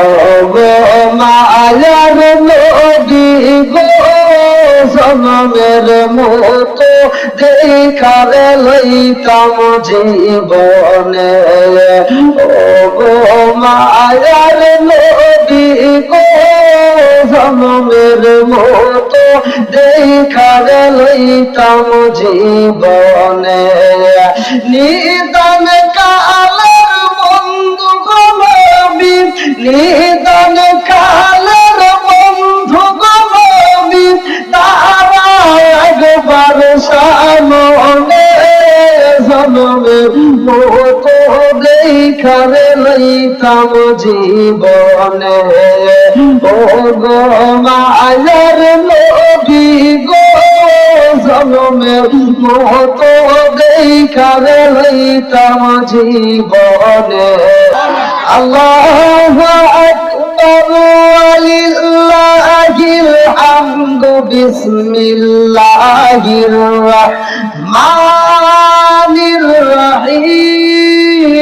ওগো মায়ার নদী গো, জনমের মতো দেখার লইতাম জীবনে। ওগো মায়ার নদী গো, জনমের মতো দেখার লইতাম জীবনে। নিদান কালের নিদান কালের বন্ধু গলবি তারা একবার সামনে জনমের মতো দেখারে লইতাম জীবনে। ও গো মায়ার নবী গো জনমের মতো দেখারে লইতাম জীবনে। আল্লাহ আকবর ওয়ালিল্লাহিল হামদু বিসমিল্লাহির রহমানির রহিম।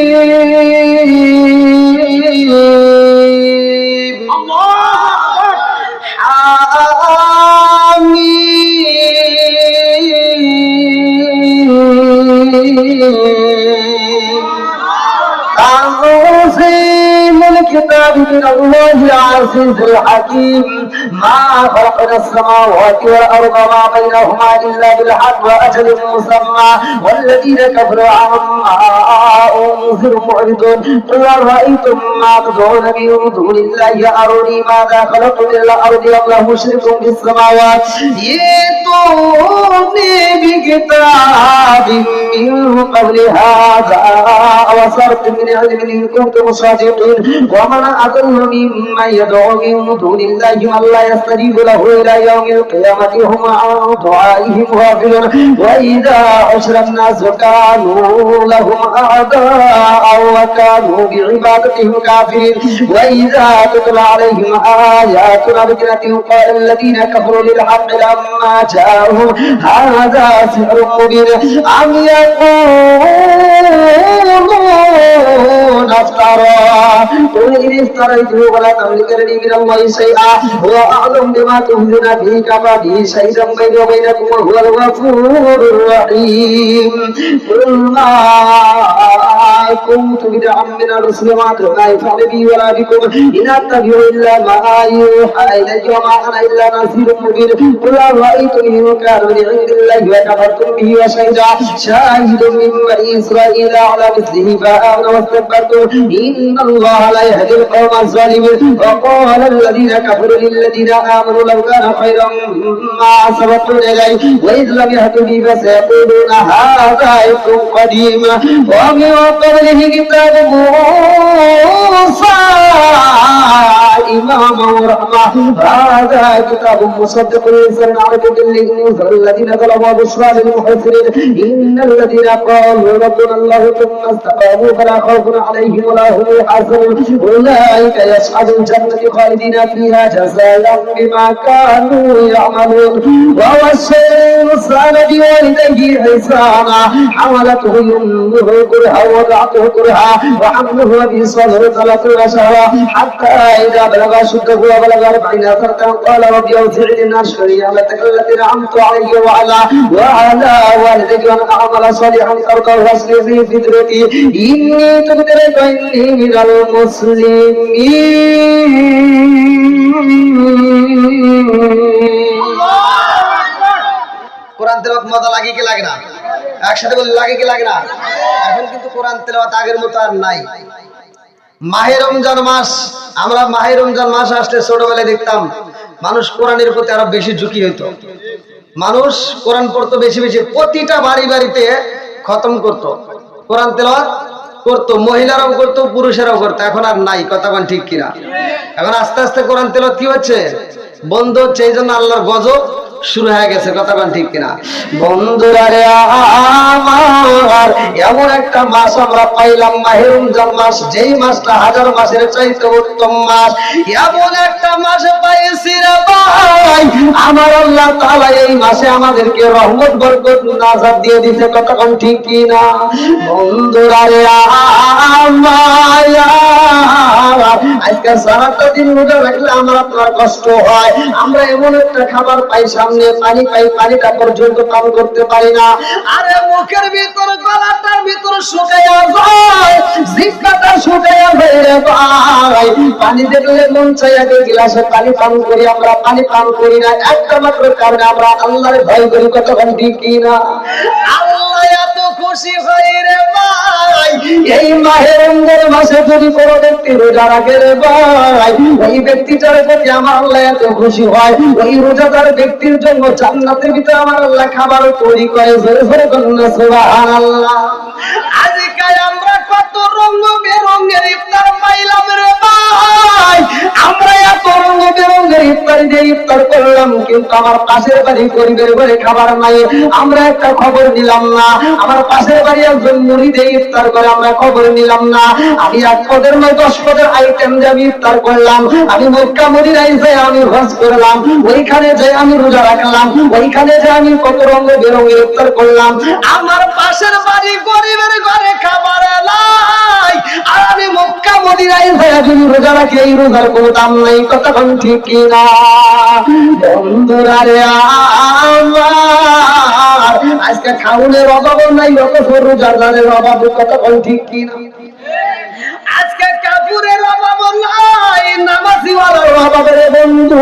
الكتاب من الله العزيز الحكيم ما خلقنا السماوات والأرض وما بينهما إلا بالحق وأجل مسمى. والذين كفروا عما أنذر معرضون قل أرأيتم ما تدعون من دون الله؟ أروني ماذا خلقوا من الأرض أم له شرك في السماوات؟ يأتوني بكتاب من قبل هذا. وصرت من علم إن كنتم صادقين. ومن أضل ممن يدعو من دون الله من لا يستجيب له إلى يوم القيامة هم عن دعائهم غافلون وإذا حشر الناس كانوا لهم أعداء وكانوا بعبادتهم كافرين وإذا تتلى عليهم آياتنا بكرة قال الذين كفروا للحق لما جاءهم هذا سحر مبين أم يقولون افترى قل إن افتريته فلا تملكن لي من الله شيئا هو أعلم بما تهزون به كفى به شهيدا بيني وبينكم وهو الغفور الرحيم قل ما كنت بدعا من الرسل ما أدري ما يفعل بي ولا بكم إن أتبع إلا ما يوحى إلي وما أنا إلا نذير مبين قل أرأيتم إن كان من عند الله وكفرتم به وشهد شاهد من بني إسرائيل على مثله فآمن واستكبرتم إن الله لا يهدي القوم الظالمين وقال الذين كفروا للذين آمنوا لو كان خيرا ما سبقون إليه وإذ لم يهدوا به فسيقولون هذا إفك قديم ومن قبله كتاب موسى إماما ورحمة. هذا كتاب مصدق لسان عربي للإنذار الذين ظلموا بشرى للمحسنين. إن الذين قالوا ربنا الله ثم استقاموا فلا خوف عليهم ولا هم يحزنون. أولئك يصعدوا الجنة خالدين فيها جزاء بما كانوا يعملون. ووصينا الإنسان بوالديه إحسانا حملته أمه كرها ووضعته كرها. وحمله وفصاله ثلاثون شهرا حتى إذا بلغ شده وبلغ أربعين سنة قال رب أوزعني أن أشكر نعمتك التي أنعمت علي وعلى وعلى والدي وأن أعمل صالحا ترضى واصلح في فطرتي إني تبت إليك وإني من المسلمين কোরআন তেলাওয়াত মজা লাগে কি লাগে না একসাথে বলে লাগে কি লাগে না এখন কিন্তু কোরআন তেলাওয়াত আগের মতো আর নাই মাহে রমজান মাস, আমরা মাহে রমজান মাস আসলে ছোটবেলায় দেখতাম, মানুষ কোরআনের প্রতি আরও বেশি ঝুঁকি হইতো। মানুষ কোরআন পড়তো বেশি বেশি, প্রতিটা বাড়ি বাড়িতে খতম করতো। কোরআন তেলাওয়াত করতো, মহিলারাও করতো, পুরুষেরাও করতো, এখন আর নাই, কথা ঠিক কিনা? এখন আস্তে আস্তে কোরআন তেলাওয়াত কি হচ্ছে? বন্ধ হচ্ছে এই জন্য আল্লাহর গজব শুরু হয়ে গেছে, কথা কোন ঠিক কিনা? বন্ধুরা রে আমার এমন একটা মাস আমরা পাইলাম মাহে রমজান মাস, যেই মাসটা হাজার মাসের চাইতে উত্তম মাস। এমন একটা মাস পাইছি রে ভাই, আমার আল্লাহ তাআলা এই মাসে আমাদেরকে রহমত, বরকত, নাজাত দিয়ে দিতে কতক্ষণ ঠিক কি না বন্ধুরা রে আমার, আজকে সারাটা দিন রোজা রাখলে আমার আপনার কষ্ট হয়। আমরা এমন একটা খাবার পাই সামনে পানি পাই পানিটা পর্যন্ত পান করতে পারি না। আরে মুখের ভিতর গলাটার ভিতর শুকাইয়া যায় জিহ্বাটা শুকাইয়া রে ভাই। পানি দেখলে মন চাই আগে গিলাসে পানি পান করি, আমরা পানি পান করি না। একটা মাত্র কারণে আমরা আল্লাহর ভয় করি, কতক্ষণ ঠিক না আল্লাহ খুশি হই রে খুশি হয়, ওই রোজাদার ব্যক্তির জন্য জান্নাতের ভিতরে আমার আল্লাহ খাবার তৈরি করে, জোরে জোরে কন্যা সুবহানাল্লাহ। কত রঙ ইফতার পাইলাম রে ভাই। আমরা এত রঙ ইফতারি দিয়ে ইফতার করলাম, কিন্তু আমার পাশের বাড়ি গরিবের খাবার নাই। আমরা একটা খবর নিলাম না। আমার পাশের বাড়ি একজন ইফতার করে, আমরা খবর নিলাম না। আমি এক পদের দশ পদের আইটেম আমি ইফতার করলাম। আমি মক্কা আমি হজ করলাম। ওইখানে যাই আমি রোজা রাখলাম। ওইখানে যাই আমি কত রঙ বেরঙের ইফতার করলাম। আমার পাশের বাড়ি গরিবের ঘরে খাবার নাই। আর আমি মক্কা, মদিনায় যাই যদি রোজা রাখি, এই রোজার কোনো দাম নাই কতক্ষণ ঠিক কিনা? বন্ধুরা রে আজকে খাউনের অভাবও নাই অত রোজাদারের অভাব কতক্ষণ ঠিক কিনা? নামাজিওয়ালার অভাব রে বন্ধু।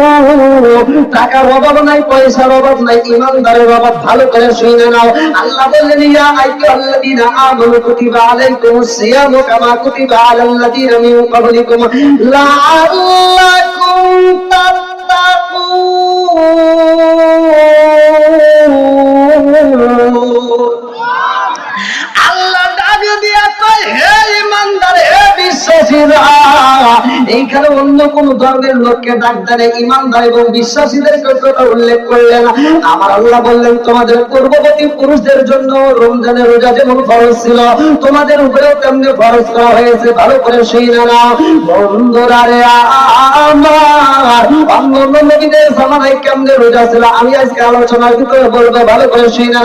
টাকার অভাব নাই আল্লাহ ডাকে দিয়া কয়, হে ইমানদার, হে বিশ্বাসীরা এইখানে অন্য কোন ধর্মের লোককে ডাক দেন ইমানদার এবং বিশ্বাসীদের কথা উল্লেখ করলেন আমার আল্লাহ বললেন, তোমাদের পূর্ববর্তী পুরুষদের জন্য রমজানের রোজা যেমন ফরজ ছিল, তোমাদের উপরেও তেমনি ফরজ করা হয়েছে। ভালো করে সেই না বন্ধুরা রে আমার জামানায় কেমনে রোজা ছিল? আমি আজকে আলোচনার বলব, ভালো করে সেই না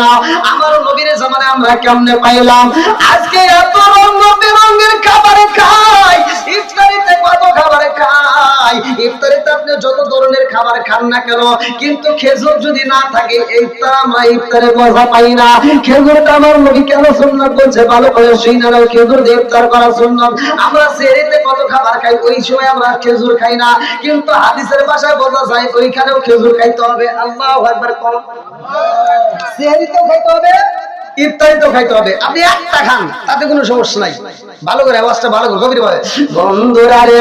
আমার নবীর জামানায় আমরা কেমনে পাইলাম? আজকে এত রঙ বেরঙের খাবার খাই, ইফতারিতে কত খাবার খাই। ইফতারিতে আপনি যত ধরনের খাবার খান না কেন, কিন্তু খেজুর যদি না থাকে ইফতার আমরা ইফতারে মজা পাই না। খেজুরটা আমার নবী কেন সুন্নাত বলছে? ভালো করে সেই না খেজুর দিয়ে ইফতার করা সুন্নাত। আমরা সেরিতে কত খাবার খাই, ওই সময় আমরা খেজুর খাই না। কিন্তু হাদিসের ভাষায় বোঝা যায়, ওইখানেও খেজুর খাইতে হবে। আল্লাহু আকবার কম সেহরিতেও খাইতে হবে, ইফতারিতেও খাইতে হবে। আপনি একটা খান, তাতে কোনো সমস্যা নাই। ভালো করে আওয়াজটা ভালো করে, গভীর ভাবে বন্ধুরা রে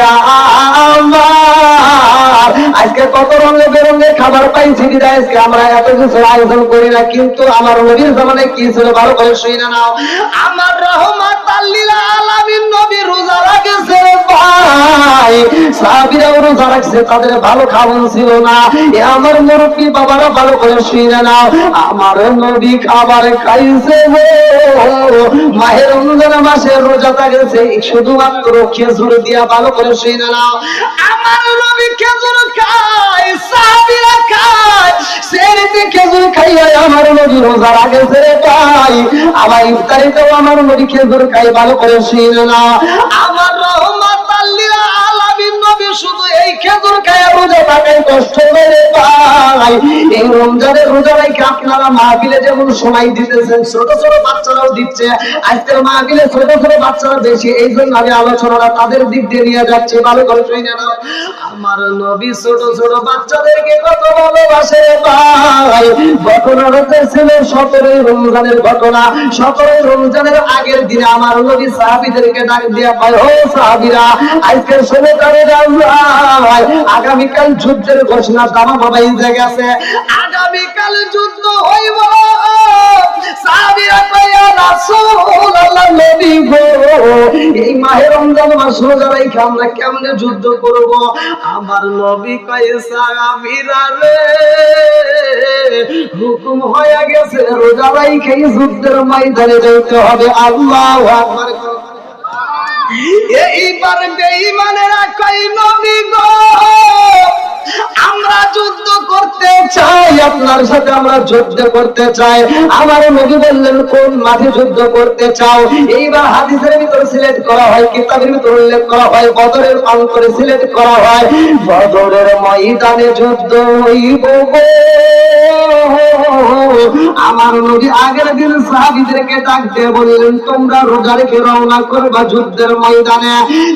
আমার, আজকে কত রঙে বেরঙে খাবার পাইছি বিদায় আজকে আমরা এত কিছু আয়োজন করি না, কিন্তু আমার নবীর জামানায় কি ছিল ভালো করে শুই না নাও। আমার রহমাত আল্লিল আলামিন নবী রোজা রাখেছে ভাই। সাহাবীরাও রোজা রাখছে, তাদের ভালো খাবার ছিল না। এ আমার মুরব্বী বাবারা ভালো করে শুই না নাও। আমার নবী খাবার খাইছে মাহের রমজান মাসে রোজা গেছে শুধুমাত্র খেজুর দিয়া ভালো করে শুয়ে না আমার নবী খেজুর খায় সাহাবীরা খায় সেরিতে খেজুর খাইয়া আমার নবী রোজা রাখেছে রে ভাই আবার ইফতারিতেও আমার নবী খেজুর খাই ভালো করে শুয়ে না আমার নবী শুধু এই খেজুর খায় রোজা থাকায় কষ্ট করে ভাই। এই রমজানের রোজা রাখে আপনারা মাহফিলে যেমন সময় দিতেছেন, ছোট ছোট বাচ্চারাও দিচ্ছে। আজকের মাহফিলে ছোট ছোট বাচ্চারা বেশি, এই জন্য আমি আলোচনাটা তাদের দিক দিয়ে নিয়ে যাচ্ছি। ভালো করে শুনে নাও। আমার নবী ছোট ছোট বাচ্চাদেরকে কত ভালোবাসে ভাই। ঘটনা ছিল সতেরোই রমজানের ঘটনা। সতেরোই রমজানের আগের দিনে আমার নবী সাহাবিদেরকে ডাক দিয়া পায় ও সাহাবিরা, আজকের ষোলো তারিখ আগামীকাল যুদ্ধের ঘোষণা দামা বাবাই গেছে আগামীকাল যুদ্ধ হইব। কেমনে যুদ্ধ করব? আমার নবী কয় সাহাবীরা রে, হুকুম হয়ে গেছে, রোজা রাইখাই যুদ্ধের ময়দানে যাইতে হবে। আল্লাহু এইবার বেঈমানেরা কই নবী গো আমরা যুদ্ধ করতে চাই, আপনার সাথে আমরা যুদ্ধ করতে চাই। আমার নবী বললেন, কোন মাঠে যুদ্ধ করতে চাও? এইবার হাদিসের ভিতর সিলেক্ট করা হয়, কিতাবের ভিতর উল্লেখ করা হয়, বদরের পান করে সিলেক্ট করা হয়। বদরের ময়দানে যুদ্ধ হইব। আমার নবী আগের দিন সাহাবিদেরকে ডাক দিয়ে বললেন, তোমরা রোজা রেখে রওনা করবা যুদ্ধের ময়দানে।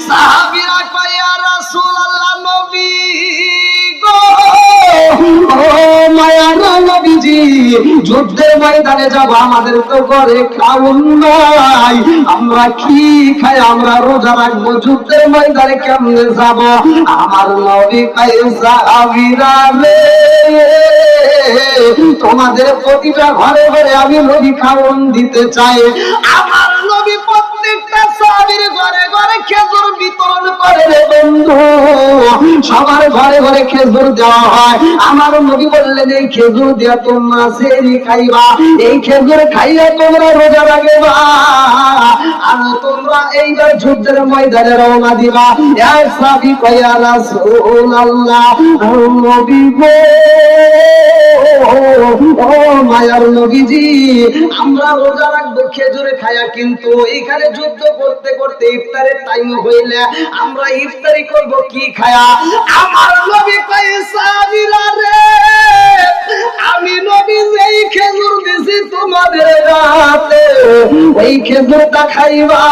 সাহাবিরা কয়, ইয়া রাসূলুল্লাহ, নবী গো। যুদ্ধের ময়দানে যাব, আমাদের তো ঘরে খাউন নাই আমরা কি খাই? আমরা রোজা রাখব যুদ্ধের ময়দানে কেমনে যাব? আমার নবী খাই তোমাদের প্রতিটা ঘরে ঘরে আমি নবী খাওন দিতে চাই। আমার নবী প্রত্যেকটা ঘরে ঘরে খেজুর বিতরণ করে রে বন্ধু। সবার ঘরে ঘরে খেজুর দেওয়া হয়। আমার নবী বললেন, এই খেজুর দিয়া তোমরা সেরি খাইবা। এই খেজুর খাইয়া তোমরা রোজা রাখবা। আর তোমরা এইবার যুদ্ধের ময়দানে রওনা দিবা। এক সাবি কয়া নবী গো। ও মায়ার নবীজি, আমরা রোজা রাখব খায়া। কিন্তু এখানে যুদ্ধ করতে করতে ইফতারের টাইম হইলে আমরা ইফতারি করব কি খায়া? আমার নবী কয় সাবিরা রে ওই খেজুরটা খাইবা,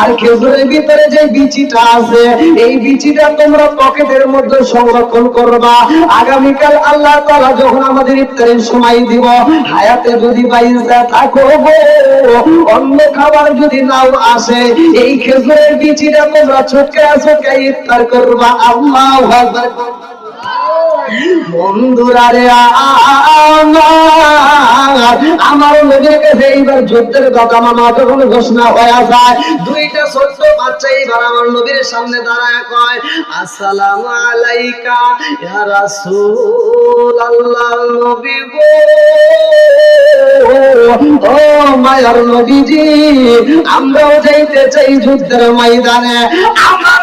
আর খেজুরের ভিতরে যে বিচিটা আছে, এই বিচিটা তোমরা পকেটের মধ্যে সংরক্ষণ করবা। আগামীকাল আল্লাহ তাআলা যখন আমাদের ইফতারের সময় দিব, হায়াতে যদি বাইসা থাকো অন্য খাবার যদি নাও আসে, এই খেজুরের বিচিটা তোমরা ছোটকে ছোটকে ইফতার করবা। আল্লাহ বন্ধুরা রে আমার কাছে এইবার যুদ্ধের যখন ঘোষণা হয়ে যায়, দুইটা ছোট্ট বাচ্চা এইবার আমার সামনে দাঁড়ায় কয়, আসসালামু আলাইকা আল্লাহ নবী গো। ও মায়ার নবীজি, আমরাও যাইতে চাই যুদ্ধের ময়দানে। আমার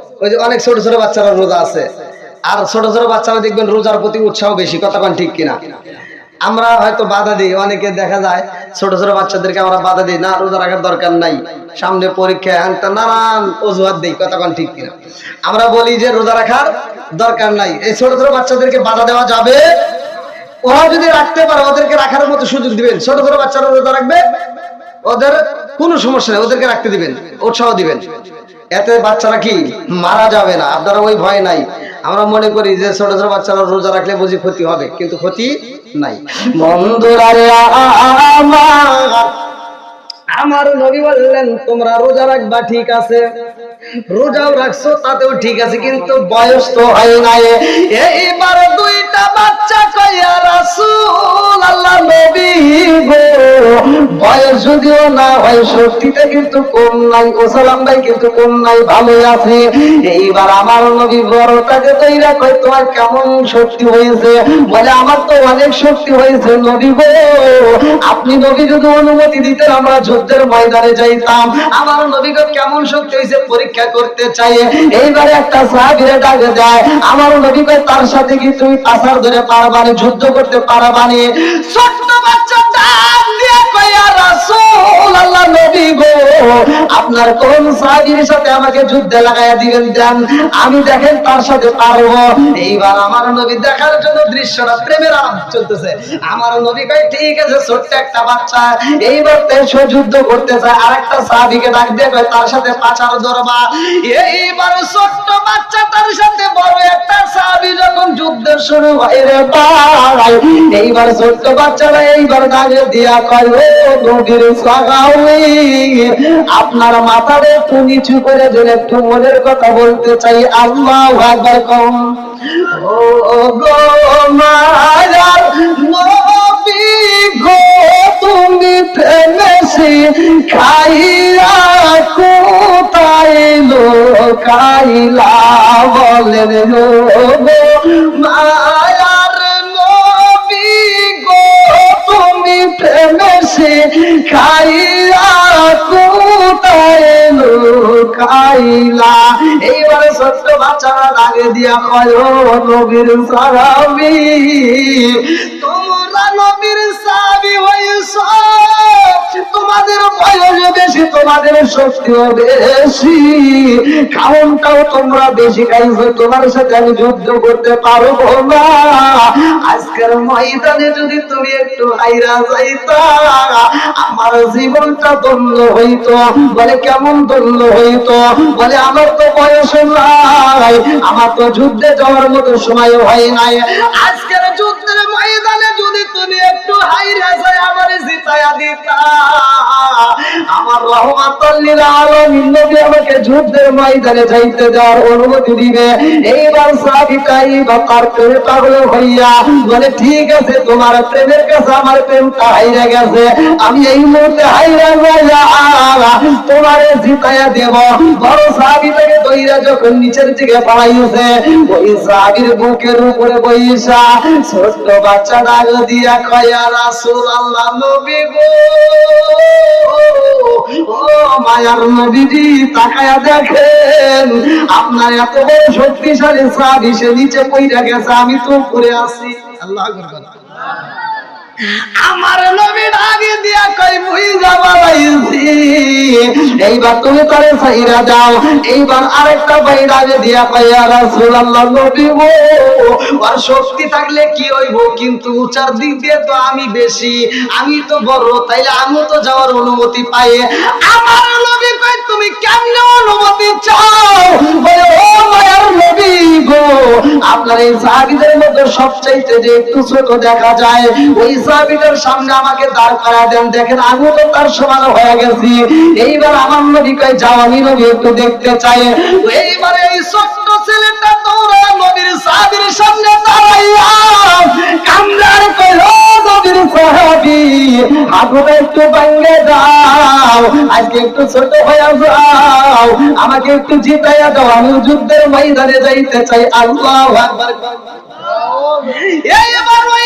ওই যে অনেক ছোট ছোট বাচ্চারা রোজা আছে। আর ছোট ছোট বাচ্চারা দেখবেন রোজার প্রতি উৎসাহ বেশি, কথা পান ঠিক কিনা? আমরা হয়তো বাধা দিই, অনেকে দেখা যায় ছোট ছোট বাচ্চাদেরকে আমরা বাধা দিই, না, রোজা রাখার দরকার নাই, সামনে পরীক্ষা নানান অজুহাত দিই, কথা ঠিক কিনা? আমরা বলি যে রোজা রাখার দরকার নাই। এই ছোট ছোট বাচ্চাদেরকে বাধা দেওয়া যাবে? ওরা যদি রাখতে পারে, ওদেরকে রাখার মতো সুযোগ দিবেন। ছোট ছোট বাচ্চারা রোজা রাখবে? ওদের কোনো সমস্যা নেই, ওদেরকে রাখতে দিবেন, উৎসাহ দিবেন। এতে বাচ্চারা কি মারা যাবে না? আপনারা ওই ভয় নাই। আমরা মনে করি যে ছোট ছোট বাচ্চারা রোজা রাখলে বুঝি ক্ষতি হবে, কিন্তু ক্ষতি নাই। বন্ধুরা আমার নবী বললেন, তোমরা রোজা রাখবা, ঠিক আছে। রোজাও রাখছো, তাতেও ঠিক আছে, কিন্তু বয়স তো হয় নাই। এইবার দুইটা বাচ্চা কইয়া রাসূল বয়স যদিও না হয় শক্তিতে কিন্তু কম নাই ওসালাম ভাই কিন্তু কম নাই ভালোই আছে। এইবার আমার নবী বড়টাকে তৈরা কয় তোমার কেমন শক্তি হয়েছে? বলে, আমার তো অনেক শক্তি হয়েছে নবী গো। আপনি নবী যদি অনুমতি দিতেন, আমরা যুদ্ধের ময়দানে যাইতাম। আমার নবীকে কেমন শক্তি হয়েছে, পরীক্ষা করতে চাই। এইবারে একটা সাহাবিরে ডাকে দেয় আমার নবীকে তার সাথে কি তুমি পাশার ধরে পারবানি, যুদ্ধ করতে পারবানি? ছোট্ট বাচ্চা ডাক দিয়ে আপনার কোন সাথে আমাকে যুদ্ধে লাগাইয়া দিবেন আমি দেখেন তার সাথে পারব। এইবার আমার নবী দেখার জন্য দৃশ্যটা প্রেমের আলাপ চলতেছে। আমার নবী ঠিক আছে, ছোট্ট একটা বাচ্চা। এইবার যুদ্ধ করতে চায় সাহাবিকে ডাক কয়, তার সাথে পাচার এইবার ছোট্ট বাচ্চা তার সাথে, বড় একটা সাহাবি যখন যুদ্ধ শুরু হয় রে এইবার ছোট্ট বাচ্চারা এইবার দাগে দিয়া কয় আপনার মাথার একটু নিচু করে যেন একটু মনের কথা বলতে চাই। আল্লাহ একবার কম। ও গো তুমি খাইয়া কোথায় বলেন প্রেমেছি খাইয়া কোথায় লোকাইলা এইবারে ছোট্ট বাচ্চারা লাগে দিয়া কয় নবীর সারাবি তোমরা নবীর সাবি হইছ? তোমাদের বেশি, তোমাদের শক্তিও বেশি। তোমরা বেশি তোমার সাথে আমি যুদ্ধ করতে পারব না। আজকের ময়দানে যদি তুমি একটু হাইরা যাইতা, আমার জীবনটা হইতো। বলে, কেমন ধন্য হইতো? বলে, আমার তো বয়স নাই, আমার তো যুদ্ধে যাওয়ার মতো সময় হয় নাই। আজকের যুদ্ধের ময়দানে যদি তুমি একটু হাইরা যাই আমার জিতায়া দিতা আলামিন নবী আমাকে যুদ্ধের ময়দানে যাইতে যাওয়ার অনুমতি দিবে। এইবার সাবিকাই বা তার প্রেমে পাগল হইয়া বলে, ঠিক আছে, তোমার প্রেমের কাছে আমার প্রেমটা হাইরা গেছে। আমি এই মুহূর্তে হাইরা যাইয়া তোমারে জিতাইয়া দেব। বড় সাবিটাকে দইরা যখন নিচের দিকে পাড়াইছে ওই সাবির বুকের উপরে বইসা, ছোট্ট বাচ্চা ডাক দিয়া কয়া রাসূল আল্লাহ নবী গো মায়ার নবীজি, তাকায়া দেখেন, আপনার এত বড় শক্তিশালী সাবি সে নিচে পইরা গেছে, আমি তো উপরে আছি। আল্লাহ আমার নবীর আগে দিয়া কই যাবা লাইছি। এইবার তুমি তারে সাইরা দাও। এইবার আরেকটা বাইর দিয়া কই ইয়া রাসূলুল্লাহ, নবী গো। আর শক্তি থাকলে কি হইব? কিন্তু উচার দিক দিয়ে তো আমি বেশি। আমি তো বড়, তাইলে আমি তো যাওয়ার অনুমতি পাই। আমার নবী কই তুমি কেমনে অনুমতি চাও? বলে, ও মায়ার নবী গো। আপনার এই সাহাবীদের মধ্যে সবচাইতে যে একটু ছোট দেখা যায়, ওই সাহাবীদের সামনে আমাকে দাঁড় করা দেন। দেখেন আমি তো তার সমান হয়ে গেছি। এইবার আমার নবী কয় যাও, আমি নবী একটু দেখতে চাই। এইবার এই ছোট্ট ছেলেটা তোরা নবীর সাহাবীর সামনে দাঁড়াইয়া কামরার কই ও নবীর সাহাবী হাতটা একটু ভাঙ্গে দাও, আজকে একটু ছোট হয়ে যাও, আমাকে একটু জিতাইয়া দাও আমি যুদ্ধের ময়দানে যাইতে চাই। আল্লাহ আকবার। এইবার ওই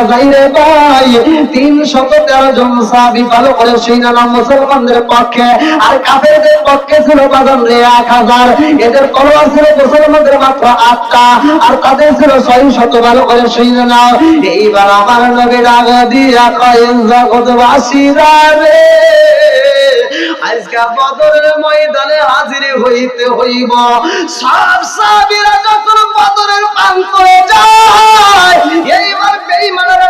মুসলমানদের পক্ষে। আর কাফেরদের পক্ষে ছিল বাজান রে হাজার। এদের তলোয়ার ছিল মুসলমানদের মাত্র আটটা। আর তাদের ছিল ছয় শত ভালো করে সেই নাম এইবার আমার নবীর আগে দিয়া কয়েন জগৎবাসীরা রে। আজকে ময়দানে হাজির হইতে হইব। সব সাবিরা যখন যায়, এইবার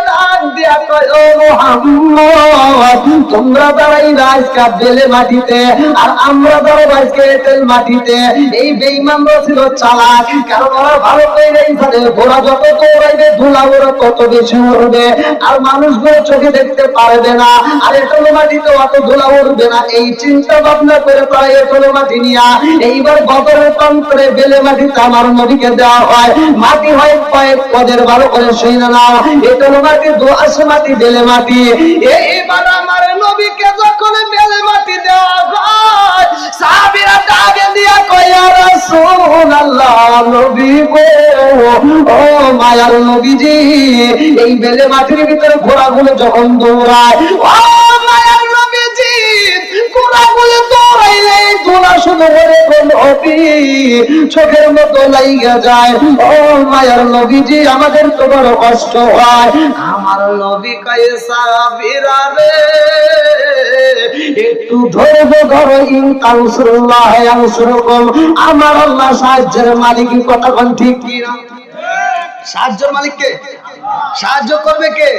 ডাক দিয়া কয়, ও মুহাম্মদ, তোমরা দাঁড়াইবা আজকে বেলে মাটিতে, আর আমরা দাঁড়াবো আজকে এঁটেল মাটিতে। এই বেঈমানরা ছিল চালাক, কারণ ওরা ভালো করে জানে, ঘোড়া যত দৌড়াইবে, ধুলা ওরা তত বেশি উড়বে আর মানুষগুলো চোখে দেখতে পারবে না, আর এঁটেল মাটিতে অত ধুলা উড়বে না, এই চিন্তা ভাবনা করে তারা এঁটেল মাটি নিয়া। এইবার বদরের তন্ত্রে বেলে মাটিতে আমার নদীকে দেওয়া হয়। মাটি হয় কয়েক পদের ভালো করে সেই না নাও এঁটেল মাটি দোয়াশ মাটি, বেলে মাটি। এইবার আমার নবীকে যখন বেলে মাটি দেওয়া হয়, সাহাবীরা ডাকে দিয়া কয়া রাসূলুল্লাহ, নবী ও মায়ার নবীজি, এই বেলে মাটির ভিতরে ঘোড়াগুলো যখন দৌড়ায়, ও মায়ার চোখের মতো লাইগা যায়। ও মায়ার আমাদের তো বড় কষ্ট হয়। আমার নবী একটু ধৈর্য ধরো আমার আল্লাহ সাহায্যের মালিক কতক্ষণ ঠিক না সাহায্যের মালিক কে? সাহায্য করবে কে?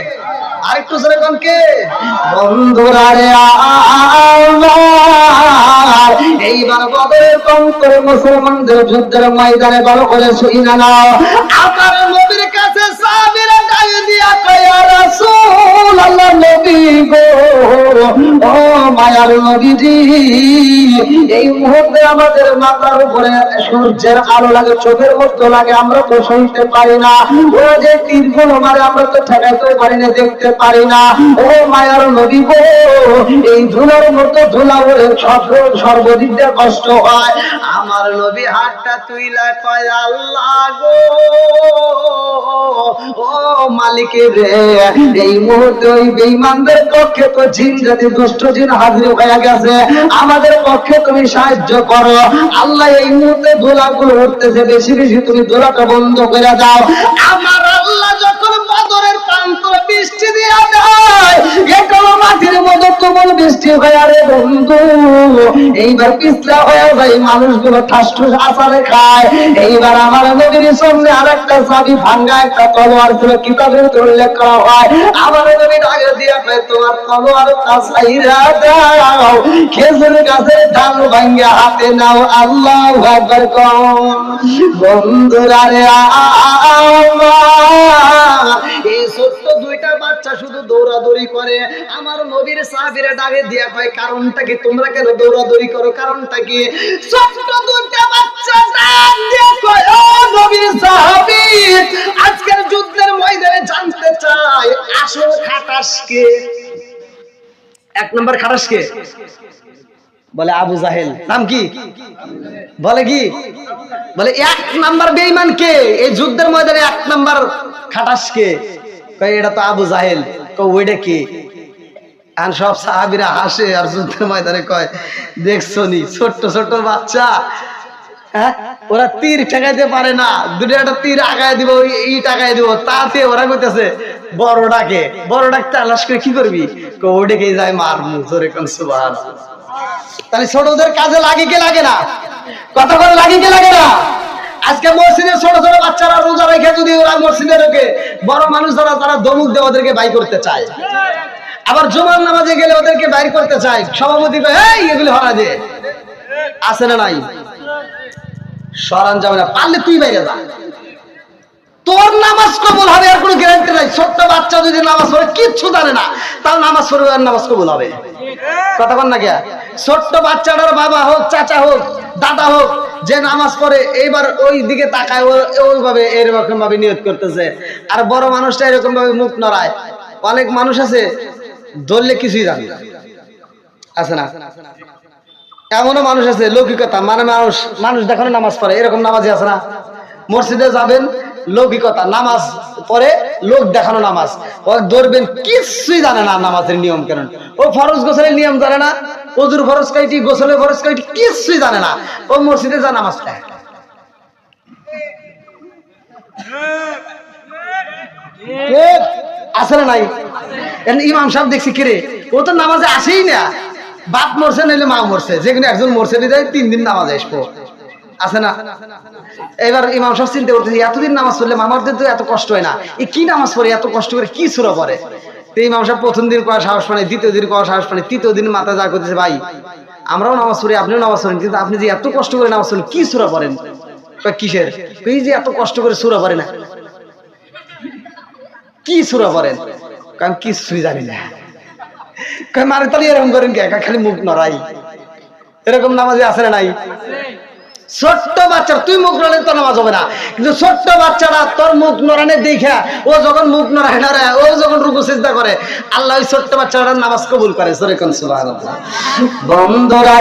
আরেকটু সরে কোন কে? বন্ধুরা রে এইবার বদরের করে মুসলমানদের যুদ্ধের ময়দানে বড় করে শুই না আমার নবীর কাছে সাহাবীরা মায়ার এই মুহূর্তে আমাদের মাথার উপরে সূর্যের আলো লাগে, চোখের লাগে, আমরা পারি না। ও যে মারে, আমরা তো ঠেকাইতে পারি না, দেখতে পারি না। ও মায়ার নবী গো, এই ধুলার মতো ধুলা বলে সর্ব- সর্বদিক দিয়ে কষ্ট হয়। আমার নবী হাতটা তুইলা কয়, আল্লাহ গো। ও মালিকের রে। এই মুহূর্তে ওই বেঈমানদের পক্ষে তো জিন জাতি দুষ্ট জিন হাজির হয়ে গেছে। আমাদের পক্ষে তুমি সাহায্য করো। আল্লাহ এই মুহূর্তে দোলাগুলো উঠতেছে। বেশি বেশি তুমি দোলাটা বন্ধ করে দাও। আমার আল্লাহ যখন বদরের প্রান্তরে বৃষ্টি দিয়া দেয় এটাও মাটির মতো তুমুল বৃষ্টি হয়ে রে বন্ধু এইবার পিছলা হয়ে যায় মানুষগুলো ঠাস ঠুস আসারে খায় এইবার আমার নদীর সামনে আর একটা চাবি ভাঙ্গা একটা তলোয়ার ছিল কিতাবের উল্লেখ করা হয় আমার নবী আগে দিয়ে তোমার তলোয়ার কাছাইরা দাও খেজুর গাছের ডাল ভাঙ্গা হাতে নাও আল্লাহ একবার কম বন্ধুরা রে আমার এই ছোট্ট দুইটা বাচ্চা শুধু দৌড়াদৌড়ি করে। আমার নবীর সাহাবীরা ডাকে দিয়া কয়, কারণটা কি? তোমরা কেন দৌড়াদৌড়ি করো? কারণটা কি? ছোট্ট দুইটা বাচ্চা ডাক দিয়া কয়, ও নবীর সাহাবী, আজকের যুদ্ধের ময়দানে জানতে চাই, আসল খাটাস কে? এক নম্বর খাটাস কে? বলে আবু জাহেল। নাম কি? বলে কি? বলে এক নাম্বার বেঈমান কে? এই যুদ্ধের ময়দানে এক নাম্বার খাটাস কে? এটা তো আবু জাহেল। ওইটা কে? সব সাহাবিরা হাসে আর যুদ্ধের ময়দানে কয়, দেখছ নি, ছোট্ট ছোট্ট বাচ্চা? হ্যাঁ? ওরা তীর ঠেকাইতে পারে না। দুটো একটা তীর আগায় দিব ই টাকায় দিব। তাতে ওরা কইতেছে বড়টাকে বড়টাকে তালাশ করে কি করবি? ওটাকে যায় মারমু, জোরে কোন সুবহান তাহলে ছোটদের কাজে লাগে কি লাগে না? কত করে লাগে কি লাগে না? আজকে মসজিদে ছোট ছোট বাচ্চারা রোজা রেখে যদি ওরা মসজিদে ঢোকে, বড় মানুষ যারা, তারা দমুক দিয়ে ওদেরকে বাই করতে চায়। আবার জুমার নামাজে গেলে ওদেরকে বাইর করতে চায়। সভাপতি এগুলি হরা দে আছে না নাই? সরান যাবে না, পারলে তুই বাইরে যা। তোর নামাজ কবুল হবে আর কোনো গ্যারান্টি নাই। ছোট্ট বাচ্চা যদি নামাজ পড়ে, কিচ্ছু জানে না, তাও নামাজ পড়বে আর নামাজ কবুল হবে। কথা না কে? ছোট্ট বাচ্চাটার বাবা হোক, চাচা হোক, দাদা হোক, যে নামাজ পড়ে, এইবার ওই দিকে তাকায় ওইভাবে এরকম ভাবে নিয়ত করতেছে। আর বড় মানুষটা এরকম ভাবে মুখ নড়ায়। অনেক মানুষ আছে, ধরলে কিছুই জানে না। আছে না? এমনও মানুষ আছে, লৌকিকতা মানে মানুষ মানুষ দেখানো নামাজ পড়ে, এরকম নামাজি আছে না। মসজিদে যাবেন লৌকিকতা, নামাজ পড়ে লোক দেখানো নামাজ। ও ধরবেন, কিছুই জানে না নামাজের নিয়ম কেন ও ফরজ গোসলের নিয়ম জানে না, অজুর ফরজ কাইটি গোসলের ফরজ কাইটি কিছুই জানে না। ও মসজিদে যা নামাজ পড়ে। না নাই? ইমাম সাহেব দেখছি কিরে ও তো নামাজে আসেই না। বাপ মরছে, নাইলে মা মরছে। যে কোনো একজন মরছে, বিদায়, তিন দিন নামাজ আসব। আছে না? এবার ইমাম সাহেব চিন্তা করতেছে এতদিন নামাজ পড়লে মামারদের তো এত কষ্ট হয় না। এই কি নামাজ পড়ে এত কষ্ট করে কি সুরা পড়ে? তো ইমাম সাহেব প্রথম দিন করা সাহস পানে দ্বিতীয় দিন করা সাহস পানে তৃতীয় দিন মাথা যা করতেছে ভাই আমরাও নামাজ পড়ি আপনিও নামাজ পড়েন কিন্তু আপনি যে এত কষ্ট করে নামাজ পড়েন কি সুরা পড়েন? কয়, কিসের? এই যে এত কষ্ট করে সুরা পড়ে না। কি সুরা পড়েন? কারণ কিছুই জানি না। কয় মারে তাহলে এরকম করেন কে? খালি মুখ নড়াই। এরকম নামাজে না নাই? ছোট্ট বাচ্চা তুই মুখ নড়ালে তো নামাজ হবে না। কিন্তু ছোট্ট বাচ্চারা তোর মুখ নড়ানে দেখা, ও যখন মুখ নড়ায় না ও যখন রুকু চেষ্টা করে, আল্লাহ ওই ছোট্ট বাচ্চারা নামাজ কবুল করে। সরে কোন সুবহানাল্লাহ। বন্ধুরা